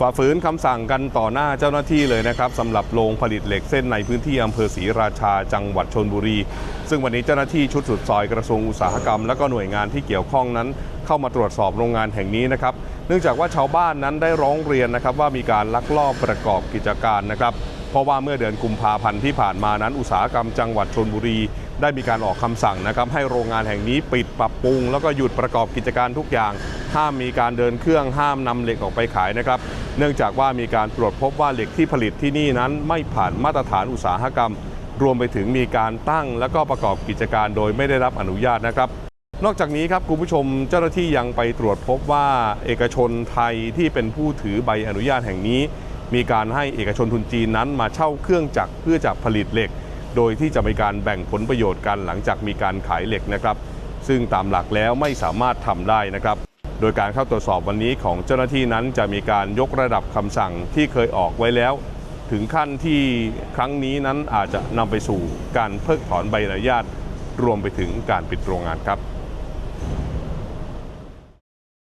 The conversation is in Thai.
ฝ่าฝืนคำสั่งกันต่อหน้าเจ้าหน้าที่เลยนะครับสำหรับโรงผลิตเหล็กเส้นในพื้นที่อำเภอศรีราชาจังหวัดชนบุรี ซึ่งวันนี้เจ้าหน้าที่ชุดสุดซอยกระทรวงอุตสาหกรรม และก็หน่วยงานที่เกี่ยวข้องนั้น เข้ามาตรวจสอบโรงงานแห่งนี้นะครับเนื่องจากว่าชาวบ้านนั้นได้ร้องเรียนนะครับว่ามีการลักลอบประกอบกิจการนะครับเพราะว่าเมื่อเดือนกุมภาพันธ์ที่ผ่านมานั้นอุตสาหกรรมจังหวัดชนบุรี ได้มีการออกคำสั่งนะครับให้โรงงานแห่งนี้ปิดปรับปรุง แล้วก็หยุดประกอบกิจการทุกอย่าง ห้ามมีการเดินเครื่องห้ามนำเหล็กออกไปขายนะครับ เนื่องจากว่ามีการตรวจพบว่าเหล็กที่ผลิตที่นี่นั้น ไม่ผ่านมาตรฐานอุตสาหกรรม รวมไปถึงมีการตั้ง และก็ประกอบกิจการโดยไม่ได้รับอนุญาตนะครับ นอกจากนี้ครับคุณผู้ชมเจ้าหน้าที่ยังไปตรวจพบว่าเอกชนไทยที่เป็นผู้ถือใบอนุญาตแห่งนี้ มีการให้เอกชนทุนจีนนั้นมาเช่าเครื่องจักรเพื่อจะผลิตเหล็ก โดยที่จะมีการแบ่งผลประโยชน์กันหลังจากมีการขายเหล็กนะครับ ซึ่งตามหลักแล้วไม่สามารถทำได้นะครับ โดยการเข้าตรวจสอบวันนี้ของเจ้าหน้าที่นั้นจะมีการยกระดับคำสั่งที่เคยออกไว้แล้ว ถึงขั้นที่ครั้งนี้นั้นอาจจะนำไปสู่การเพิกถอนใบอนุญาต รวมไปถึงการปิดโรงงานครับ